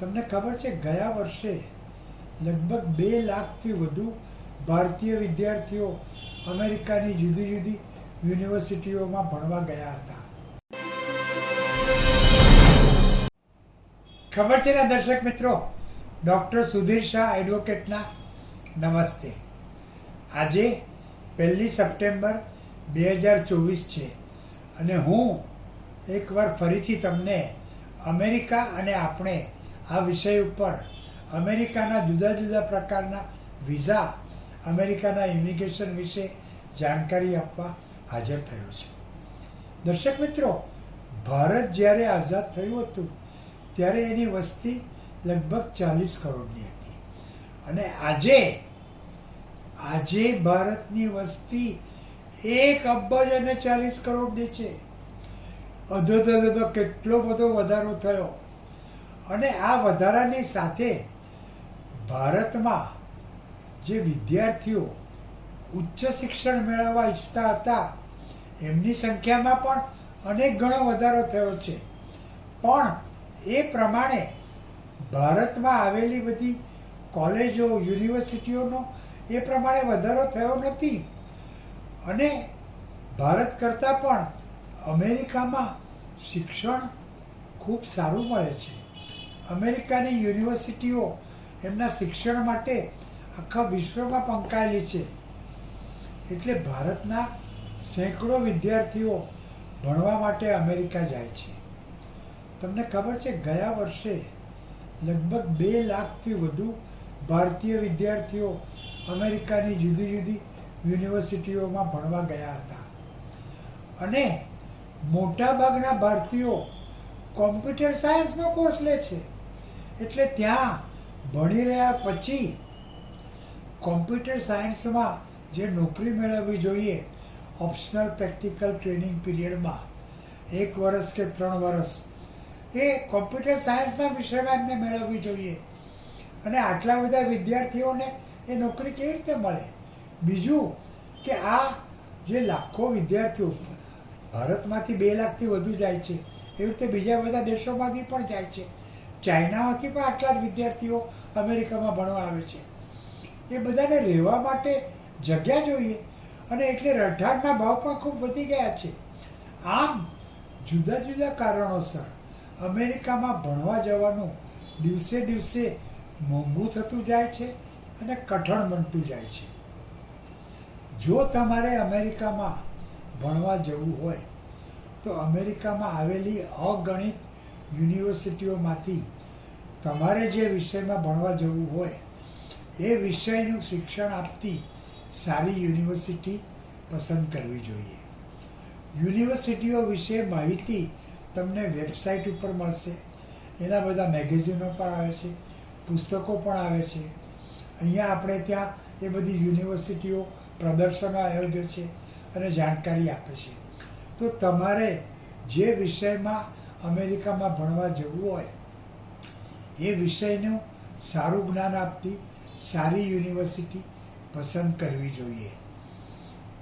તમને ખબર છે, ગયા વર્ષે લગભગ બે લાખથી વધુ ભારતીય વિદ્યાર્થીઓ અમેરિકાની જુદી જુદી યુનિવર્સિટીઓમાં ભણવા ગયા હતા. ખબર છે ને દર્શક મિત્રો? ડૉક્ટર સુધીર શાહ એડવોકેટના નમસ્તે. આજે પહેલી સપ્ટેમ્બર બે હજાર ચોવીસ છે અને હું એકવાર ફરીથી તમને અમેરિકા અને આપણે આ વિષય ઉપર અમેરિકાના જુદા જુદા પ્રકારના વિઝા અમેરિકાના ઇમિગ્રેશન વિશે જાણકારી આપવા હાજર થયો છે. દર્શક મિત્રો, ભારત જ્યારે આઝાદ થયું હતું, ત્યારે એની વસ્તી લગભગ ચાલીસ કરોડની હતી. અને આજે આજે ભારતની વસ્તી એક અબજ અને ચાલીસ કરોડની છે. અધો કેટલો બધો વધારો થયો. અને આ વધારાની સાથે ભારતમાં જે વિદ્યાર્થીઓ ઉચ્ચ શિક્ષણ મેળવવા ઈચ્છતા હતા, એમની સંખ્યામાં પણ અનેક ગણો વધારો થયો છે. પણ એ પ્રમાણે ભારતમાં આવેલી બધી કોલેજો, યુનિવર્સિટીઓનો એ પ્રમાણે વધારો થયો નથી. અને ભારત કરતાં પણ અમેરિકામાં શિક્ષણ ખૂબ સારું મળે છે. અમેરિકાની યુનિવર્સિટીઓ એમના શિક્ષણ માટે આખા વિશ્વમાં પંકાયેલી છે. એટલે ભારતના સેંકડો વિદ્યાર્થીઓ ભણવા માટે અમેરિકા જાય છે. તમને ખબર છે, ગયા વર્ષે લગભગ બે લાખથી વધુ ભારતીય વિદ્યાર્થીઓ અમેરિકાની જુદી જુદી યુનિવર્સિટીઓમાં ભણવા ગયા હતા. અને મોટાભાગના ભારતીયો કોમ્પ્યુટર સાયન્સનો કોર્સ લે છે. એટલે ત્યાં ભણી રહ્યા પછી કોમ્પ્યુટર સાયન્સમાં જે નોકરી મેળવવી જોઈએ ઓપ્શનલ પ્રેક્ટિકલ ટ્રેનિંગ પીરિયડમાં એક વર્ષ કે ત્રણ વર્ષ, એ કોમ્પ્યુટર સાયન્સના વિષયમાં એમને મેળવવી જોઈએ. અને આટલા બધા વિદ્યાર્થીઓને એ નોકરી કેવી રીતે મળે? બીજું કે આ જે લાખો વિદ્યાર્થીઓ ભારતમાંથી બે લાખથી વધુ જાય છે, એવી રીતે બીજા બધા દેશોમાંથી પણ જાય છે. ચાઇનામાંથી પણ આટલા જ વિદ્યાર્થીઓ અમેરિકામાં ભણવા આવે છે. એ બધાને રહેવા માટે જગ્યા જોઈએ અને એટલે રઢાણના ભાવ પણ ખૂબ વધી ગયા છે. આમ જુદા જુદા કારણોસર અમેરિકામાં ભણવા જવાનું દિવસે દિવસે મોંઘું થતું જાય છે અને કઠણ બનતું જાય છે. જો તમારે અમેરિકામાં ભણવા જવું હોય, તો અમેરિકામાં આવેલી અગણિત યુનિવર્સિટીઓમાંથી તમારે જે વિષયમાં ભણવા જવું હોય, એ વિષયનું શિક્ષણ આપતી સારી યુનિવર્સિટી પસંદ કરવી જોઈએ. યુનિવર્સિટીઓ વિશે માહિતી તમને વેબસાઇટ ઉપર મળશે. એના બધા મેગેઝિનો પણ આવે છે, પુસ્તકો પણ આવે છે. અહીંયા આપણે ત્યાં એ બધી યુનિવર્સિટીઓ પ્રદર્શનો આયોજે છે અને જાણકારી આપે છે. તો તમારે જે વિષયમાં અમેરિકામાં ભણવા જવું હોય એ વિષયનું સારું જ્ઞાન આપતી સારી યુનિવર્સિટી પસંદ કરવી જોઈએ.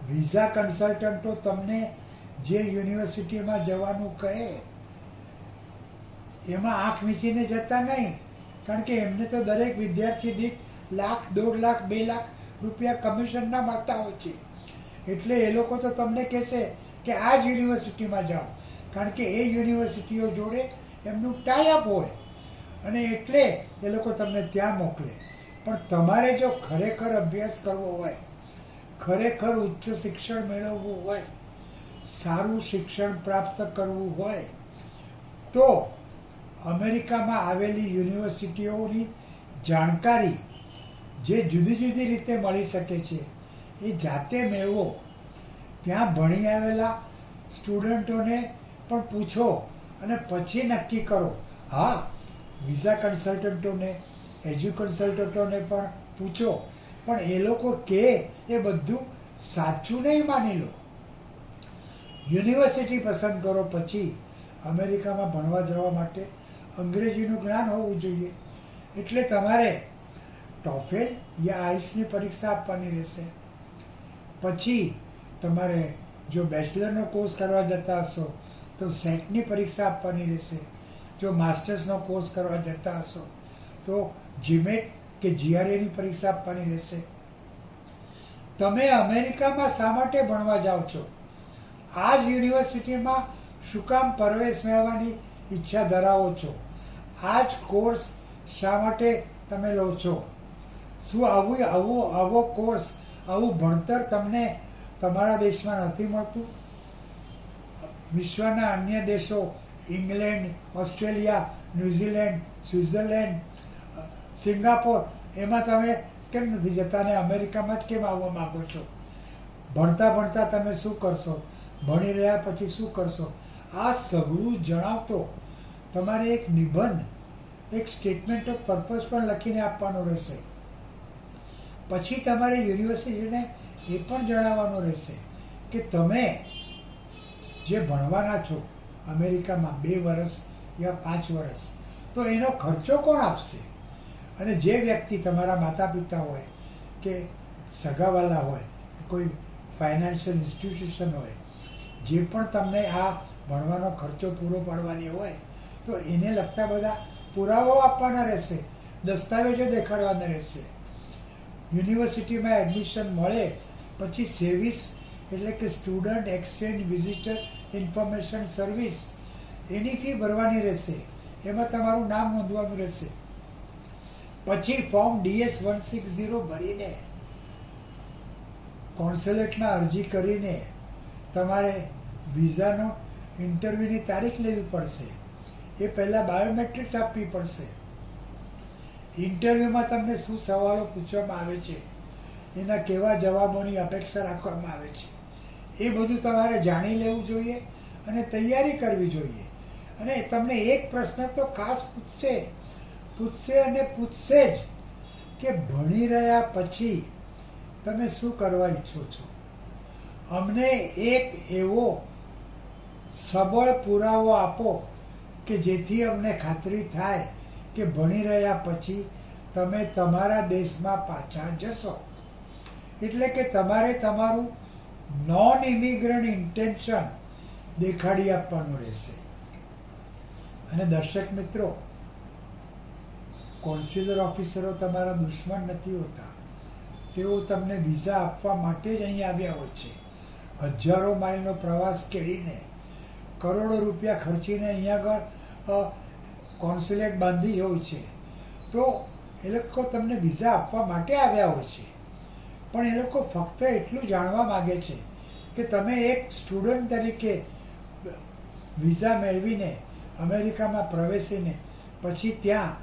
વિઝા કન્સલ્ટન્ટો તમને જે યુનિવર્સિટીમાં જવાનું કહે, એમાં આંખ મીચીને જતા નહીં. કારણ કે એમને તો દરેક વિદ્યાર્થી દીઠ લાખ, દોઢ લાખ, બે લાખ રૂપિયા કમિશનના મળતા હોય છે. એટલે એ લોકો તો તમને કહેશે કે આ જ યુનિવર્સિટીમાં જાઓ. કારણ કે એ યુનિવર્સિટીઓ જોડે એમનું ટાઈઅપ હોય. અને એટલે એ લોકો તમને ત્યાં મોકલે. પણ તમારે જો ખરેખર અભ્યાસ કરવો હોય, ખરેખર ઉચ્ચ શિક્ષણ મેળવવું હોય, સારું શિક્ષણ પ્રાપ્ત કરવું હોય, તો અમેરિકામાં આવેલી યુનિવર્સિટીઓની જાણકારી જે જુદી જુદી રીતે મળી શકે છે, એ જાતે મેળવો. ત્યાં ભણી આવેલા સ્ટુડન્ટોને પણ પૂછો અને પછી નક્કી કરો, હા વિઝા કન્સલ્ટન્ટોને એજ્યુ કન્સલ્ટન્ટોને પણ પૂછો. પણ એ લોકો કે એ બધું સાચું નહીં માની લો. યુનિવર્સિટી પસંદ કરો પછી અમેરિકામાં ભણવા જવા માટે અંગ્રેજીનું જ્ઞાન હોવું જોઈએ. એટલે તમારે ટોફેલ યા આઈલ્સની પરીક્ષા આપવાની રહેશે. પછી તમારે જો બેચલરનો કોર્સ કરવા જતા હશો તો સેટની પરીક્ષા આપવાની રહેશે. જો માસ્ટર્સનો કોર્સ કરવા જતા હશો, તો જીમેટ કે જીઆરએની પરીક્ષા આપવાની રહેશે. તમે અમેરિકામાં શા માટે ભણવા જાઓ છો? આ જ યુનિવર્સિટીમાં શું કામ પરવેશ મેળવવાની ઈચ્છા ધરાવો છો? આ જ કોર્સ શા માટે તમે લો છો? શું આવું આવો આવો કોર્સ, આવું ભણતર તમને તમારા દેશમાં નથી મળતું? વિશ્વના અન્ય દેશો England Australia New Zealand Switzerland Singapore એમાં તમે કેમ નથી જતા ને અમેરિકામાં જ કેમ આવવા માગો છો? ભણતા ભણતા તમે શું કરશો? ભણી રહ્યા પછી શું કરશો? આ સઘળું જણાવતો તમારે એક નિબંધ, એક સ્ટેટમેન્ટ ઓફ પર્પઝ પણ લખીને આપવાનો રહેશે. પછી તમારે યુનિવર્સિટીને એ પણ જણાવવાનું રહેશે કે તમે જે ભણવાના છો અમેરિકામાં બે વર્ષ યા પાંચ વર્ષ તો એનો ખર્ચો કોણ આપશે? અને જે વ્યક્તિ તમારા માતા પિતા હોય કે સગાવાલા હોય કોઈ ફાઇનાન્શિયલ ઇન્સ્ટિટ્યુશન હોય, જે પણ તમને આ ભણવાનો ખર્ચો પૂરો પાડવાની હોય, તો એને લગતા બધા પુરાવાઓ આપવાના રહેશે, દસ્તાવેજો દેખાડવાના રહેશે. યુનિવર્સિટીમાં એડમિશન મળે, પછી સેવિસ એટલે કે student exchange visitor information service એની ફી ભરવાની રહેશે. એમાં તમારું નામ નોંધવાનું રહેશે. પછી form DS one six zero ભરીને કોન્સ્યુલેટમાં અરજી કરીને તમારે વિઝાનો ઇન્ટરવ્યૂની તારીખ લેવી પડશે. એ પહેલાં બાયોમેટ્રિક્સ આપવી પડશે. ઇન્ટરવ્યૂમાં તમને શું સવાલો પૂછવામાં આવે છે? એના કેવા જવાબોની અપેક્ષા રાખવામાં આવે છે? એ બધું તમારે જાણી લેવું જોઈએ અને તૈયારી કરવી જોઈએ. અને તમને એક પ્રશ્ન તો ખાસ પૂછશે પૂછશે અને પૂછશે જ કે ભણી રહ્યા પછી તમે શું કરવા ઈચ્છો છો? અમને એક એવો સબળ પુરાવો આપો કે જેથી અમને ખાતરી થાય કે ભણી રહ્યા પછી તમે તમારા દેશમાં પાછા જશો. એટલે કે તમારે તમારું નોન ઇમિગ્રન્ટ ઇન્ટેન્શન દેખાડી આપવાનું રહેશે. અને દર્શક મિત્રો કોન્સ્યુલર ઓફિસરો તમારા દુશ્મન નથી હોતા. તેઓ તમને વિઝા આપવા માટે જ અહીં આવ્યા હોય છે. હજારો માઇલનો પ્રવાસ કેળીને, કરોડો રૂપિયા ખર્ચીને અહીંયા આગળ કોન્સ્યુલેટ બાંધી હોય છે. તો એ લોકો તમને વિઝા આપવા માટે આવ્યા હોય છે. પણ એ લોકો ફક્ત એટલું જાણવા માગે છે કે તમે એક સ્ટુડન્ટ તરીકે વિઝા મેળવીને અમેરિકામાં પ્રવેશીને પછી ત્યાં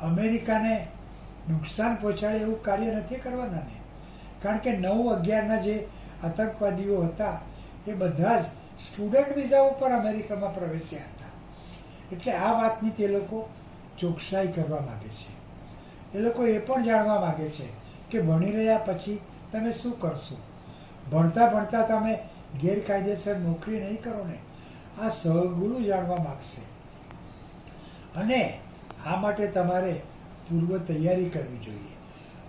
અમેરિકાને નુકસાન પહોંચાડે એવું કાર્ય નથી કરવાના ને? કારણ કે નવ અગિયારના જે આતંકવાદીઓ હતા, એ બધા જ સ્ટુડન્ટ વિઝા ઉપર અમેરિકામાં પ્રવેશ્યા હતા. એટલે આ વાતની તે લોકો ચોકસાઈ કરવા માગે છે. એ લોકો એ પણ જાણવા માગે છે કે ભણી રહ્યા પછી તમે શું કરશો? ભણતા ભણતા તમે ગેરકાયદેસર નોકરી નહીં કરો ને, આ સહગુરુ જાણવા માગશે. અને આ માટે તમારે પૂર્વ તૈયારી કરવી જોઈએ.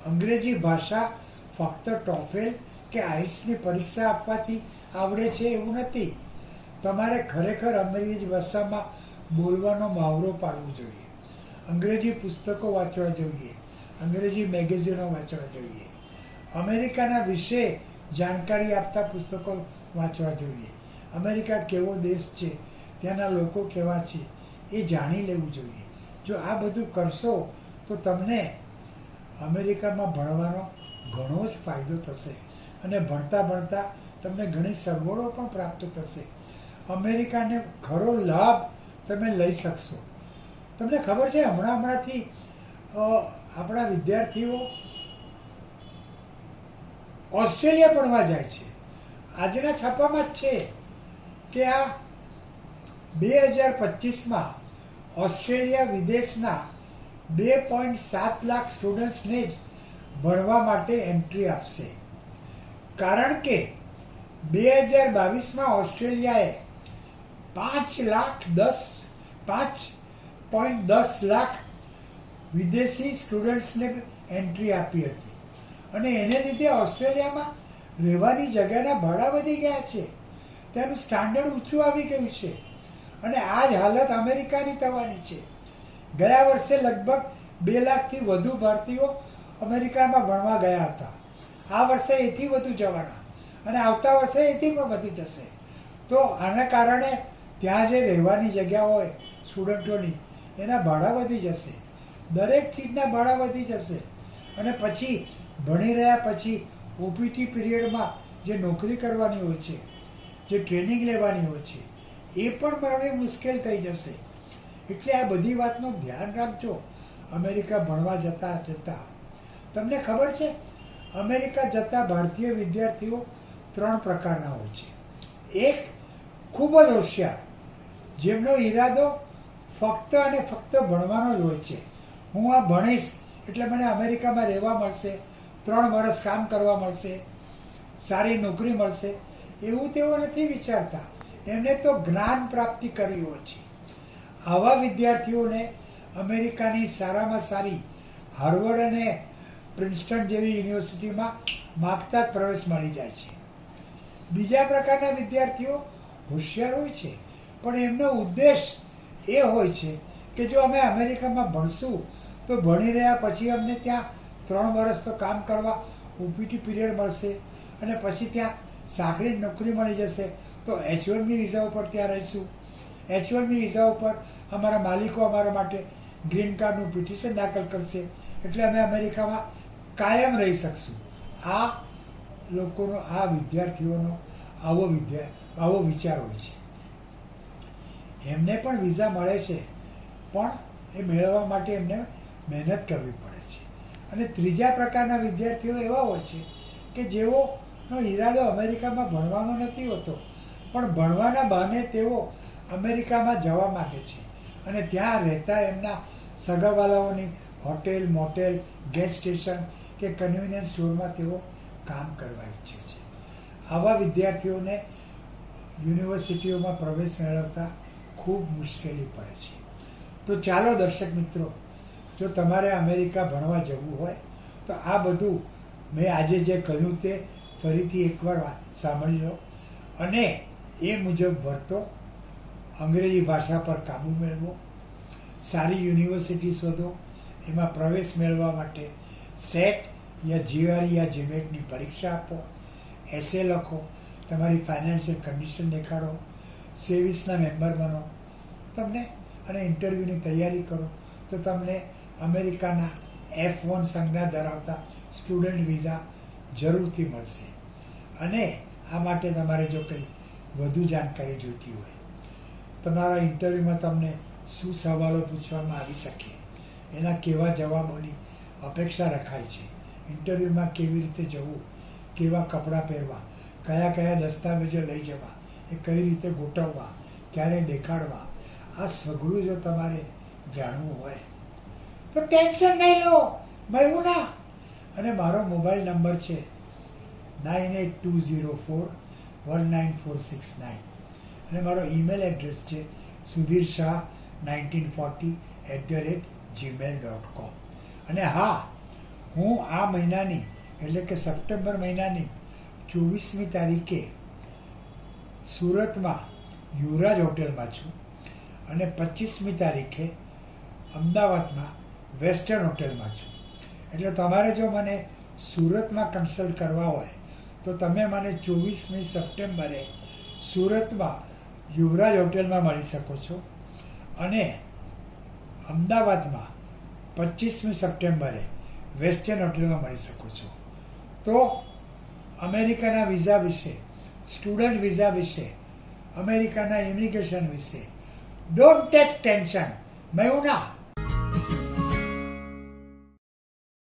અંગ્રેજી ભાષા ફક્ત ટોફેલ કે આઇટ્સની પરીક્ષા આપવાથી આવડે છે એવું નથી. તમારે ખરેખર અંગ્રેજી ભાષામાં બોલવાનો મહાવરો પાડવો જોઈએ. અંગ્રેજી પુસ્તકો વાંચવા જોઈએ. અંગ્રેજી મેગેઝિનો વાંચવા જોઈએ. અમેરિકાના વિશે જાણકારી આપતા પુસ્તકો વાંચવા જોઈએ. અમેરિકા કેવો દેશ છે, ત્યાંના લોકો કેવા છે, એ જાણી લેવું જોઈએ. જો આ બધું કરશો, તો તમને અમેરિકામાં ભણવાનો ઘણો જ ફાયદો થશે અને ભણતા ભણતા તમને ઘણી સગવડો પણ પ્રાપ્ત થશે. અમેરિકાને ખરો લાભ તમે લઈ શકશો. તમને ખબર છે, હમણાં હમણાંથી આપણા વિદ્યાર્થીઓ ઓસ્ટ્રેલિયા ભણવા જાય છે. આજના છાપામાં જ છે કે આ બે હજાર પચીસમાં ઓસ્ટ્રેલિયા વિદેશના બે પોઈન્ટ સાત લાખ સ્ટુડન્ટ્સને જ ભણવા માટે એન્ટ્રી આપશે. કારણ કે બે હજાર બાવીસમાં ઓસ્ટ્રેલિયાએ પાંચ લાખ દસ, પાંચ પોઈન્ટ દસ લાખ વિદેશી સ્ટુડન્ટ્સને એન્ટ્રી આપી હતી. અને એને લીધે ઓસ્ટ્રેલિયામાં રહેવાની જગ્યાના ભાડા વધી ગયા છે. તેનું સ્ટાન્ડર્ડ ઊંચું આવી ગયું છે. અને આ જ હાલત અમેરિકાની થવાની છે. ગયા વર્ષે લગભગ બે લાખથી વધુ ભારતીયો અમેરિકામાં ભણવા ગયા હતા. આ વર્ષે એથી વધુ જવાના. અને આવતા વર્ષે એથી પણ વધુ જશે. તો આના કારણે ત્યાં જે રહેવાની જગ્યા હોય સ્ટુડન્ટોની, એના ભાડા વધી જશે. દરેક ચીજના ભાડા વધી જશે. અને પછી ભણી રહ્યા પછી ઓપીટી પીરિયડમાં જે નોકરી કરવાની હોય છે, જે ટ્રેનિંગ લેવાની હોય છે, એ પણ મારે મુશ્કેલ થઈ જશે. એટલે આ બધી વાતનું ધ્યાન રાખજો. અમેરિકા ભણવા જતા જતા. તમને ખબર છે? અમેરિકા જતા ભારતીય વિદ્યાર્થીઓ ત્રણ પ્રકારના હોય છે. એક, ખૂબ જ હોશિયાર. જેમનો ઈરાદો ફક્ત અને ફક્ત ભણવાનો જ હોય છે. હું આ ભણીશ એટલે મને અમેરિકામાં રહેવા મળશે, ત્રણ વર્ષ કામ કરવા મળશે, સારી નોકરી મળશે, એવું તેઓ નથી વિચારતા. એમને તો જ્ઞાન પ્રાપ્તિ કરવી હોય છે. આવા વિદ્યાર્થીઓને અમેરિકાની સારામાં સારી હાર્વર્ડ અને પ્રિન્સ્ટન જેવી યુનિવર્સિટીમાં માગતા જ પ્રવેશ મળી જાય છે. બીજા પ્રકારના વિદ્યાર્થીઓ હોશિયાર હોય છે, પણ એમનો ઉદ્દેશ એ હોય છે કે જો અમે અમેરિકામાં ભણશું તો ભણી રહ્યા પછી અમને ત્યાં ત્રણ વર્ષ તો કામ કરવા ઓપીટી પીરિયડ મળશે અને પછી ત્યાં સાંકળી નોકરી મળી જશે. તો એચ વનની વિઝા ઉપર ત્યાં રહીશું. એચ વનની વિઝા ઉપર અમારા માલિકો અમારા માટે ગ્રીન કાર્ડનું પિટિશન દાખલ કરશે. એટલે અમે અમેરિકામાં કાયમ રહી શકશું. આ લોકોનો, આ વિદ્યાર્થીઓનો આવો વિદ્યા, આવો વિચાર હોય છે. એમને પણ વિઝા મળે છે. પણ એ મેળવવા માટે એમને મહેનત કરવી પડે છે. અને ત્રીજા પ્રકારના વિદ્યાર્થીઓ એવા હોય છે કે જેઓનો ઈરાદો અમેરિકામાં ભણવાનો નથી હોતો, પણ ભણવાના બહાને તેઓ અમેરિકામાં જવા માગે છે. અને ત્યાં રહેતા એમના સગાવાલાઓની હોટેલ, મોટેલ, ગેસ સ્ટેશન કે કન્વિનિયન્સ સ્ટોરમાં તેઓ કામ કરવા ઈચ્છે છે. આવા વિદ્યાર્થીઓને યુનિવર્સિટીઓમાં પ્રવેશ મેળવતા ખૂબ મુશ્કેલી પડે છે. તો ચાલો દર્શક મિત્રો જો તમારે અમેરિકા ભણવા જવું હોય, તો આ બધું મેં આજે જે કહ્યું તે ફરીથી એકવાર સાંભળી લો. અને એ મુજબ વર્તો, અંગ્રેજી ભાષા પર કાબુ મેળવો, સારી યુનિવર્સિટી શોધો, એમાં પ્રવેશ મેળવવા માટે સેટ યા જીઆરઈ યા જીમેટની પરીક્ષા આપો એસે લખો, તમારી ફાઇનાન્શિયલ કન્ડિશન દેખાડો, સેવિસના મેમ્બર બનો, તમને અને ઇન્ટરવ્યૂની તૈયારી કરો, તો તમને અમેરિકાના એફ વન સંજ્ઞા ધરાવતા સ્ટુડન્ટ વિઝા જરૂરથી મળશે. અને આ માટે તમારે જો કંઈ વધુ જાણકારી જોઈતી હોય, તમારા ઇન્ટરવ્યૂમાં તમને શું સવાલો પૂછવામાં આવી શકે, એના કેવા જવાબોની અપેક્ષા રખાય છે ઇન્ટરવ્યૂમાં કેવી રીતે જવું, કેવા કપડાં પહેરવા, કયા કયા દસ્તાવેજો લઈ જવા, એ કઈ રીતે ગોઠવવા, ક્યારે દેખાડવા, આ સઘળું જો તમારે જાણવું હોય તો ટેન્શન નહીં લો. મહેમુના અને મારો મોબાઈલ નંબર છે nine eight two zero four one nine four six nine અને મારો ઈમેલ એડ્રેસ છે Sudhir Shah nineteen forty at the rate Gmail dot com અને હા, હું આ મહિનાની, એટલે કે સપ્ટેમ્બર મહિનાની ચોવીસમી તારીખે સુરતમાં યુવરાજ હોટેલમાં છું. અને પચીસમી તારીખે અમદાવાદમાં વેસ્ટર્ન હોટેલમાં છું. એટલે તમારે જો મને સુરતમાં કન્સલ્ટ કરવા હોય, તો તમે મને ચોવીસમી સપ્ટેમ્બરે સુરતમાં યુવરાજ હોટેલમાં મળી શકો છો અને અમદાવાદમાં પચીસમી સપ્ટેમ્બરે વેસ્ટર્ન હોટેલમાં મળી શકો છો. તો અમેરિકાના વિઝા વિશે, સ્ટુડન્ટ વિઝા વિશે, અમેરિકાના ઇમિગ્રેશન વિશે ડોન્ટ ટેક ટેન્શન મેં ના